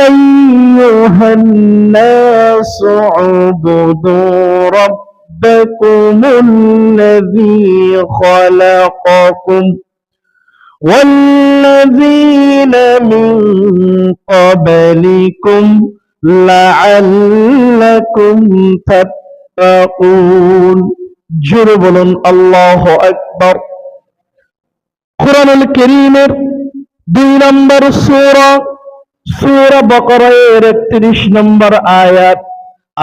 أيها الناس اعبدوا ربكم الذي خلقكم والذين من قبلكم لعلكم تتقون جربل الله أكبر কোরআনুল করিমের দুই নম্বর সূরা সূরা বকরার 31 নম্বর আয়াত।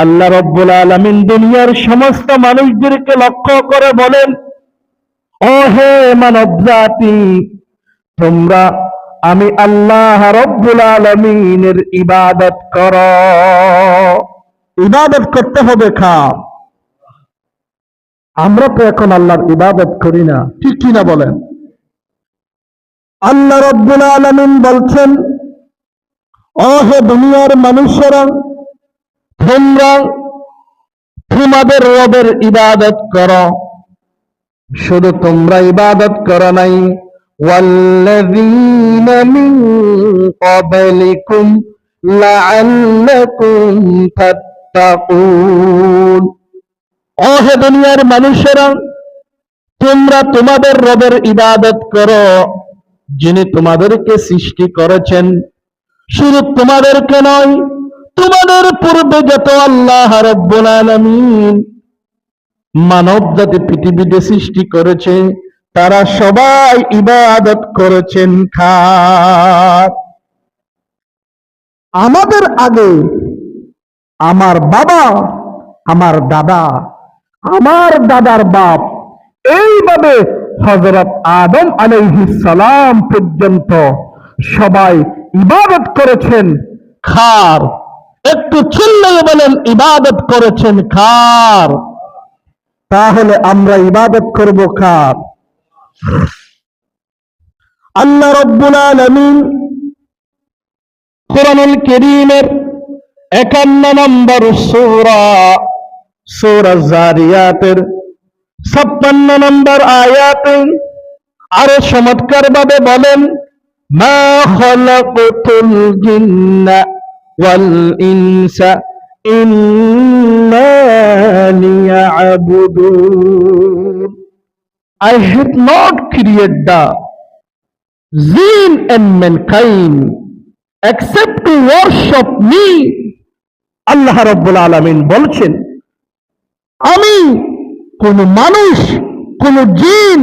আল্লাহ রব্বুল আলামিন দুনিয়ার সমস্ত মানুষদেরকে লক্ষ্য করে বলেন ও হে মানব জাতি তোমরা আমি আল্লাহ রব্বুল আলামিনের ইবাদত কর। ইবাদত করতে হবে খা আমরা তো এখন আল্লাহর ইবাদত করি না। ঠিক কিনা বলেন? আল্লাহ রব্বুল আলামিন বলছেন ও হে দুনিয়ার মানুষেরা তোমরা তোমাদের রবের ইবাদত করো শুধু তোমরা ইবাদত করো নাই والذين من قبلكم لعلكم تتقون ও হে দুনিয়ার মানুষেরা তোমরা তোমাদের রবের ইবাদত করো যিনি তোমাদেরকে সৃষ্টি করেছেন শুধু তোমাদেরকে নয়, তোমাদের পূর্বে যত আল্লাহ মানব জাতি পৃথিবীতে সৃষ্টি করেছে, তারা সবাই ইবাদত করেছেন খার। আমাদের আগে আমার বাবা, আমার দাদা, আমার দাদার বাপ, এইভাবে হজরত আদম আলাইহিস সালাম পর্যন্ত সবাই ইবাদত করেছেন খার। একটু চিল্লিয়ে বলেন ইবাদত করেছেন খার। তাহলে আমরা ইবাদত করব কার আল্লাহ রব্বুল আলামিন কোরআনুল কারীমের 51 নম্বর সূরা সূরা জারিয়াতের 56 নম্বর আয়াতে আরও চমৎকার ভাবে বলেন খলাকতুল জিন্না ওয়াল ইনসা ইল্লা লিয়াবুদুন I have not created the jinn and mankind except to worship me. আল্লাহ রব্বুল আলামিন বলছেন, আমি কোন মানুষ, কোন জিন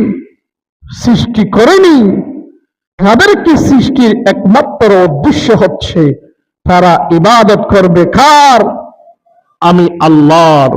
সৃষ্টি করেনি তাদেরকে সৃষ্টির একমাত্র উদ্দেশ্য হচ্ছে তারা ইবাদত করবে কার? আমি আল্লাহর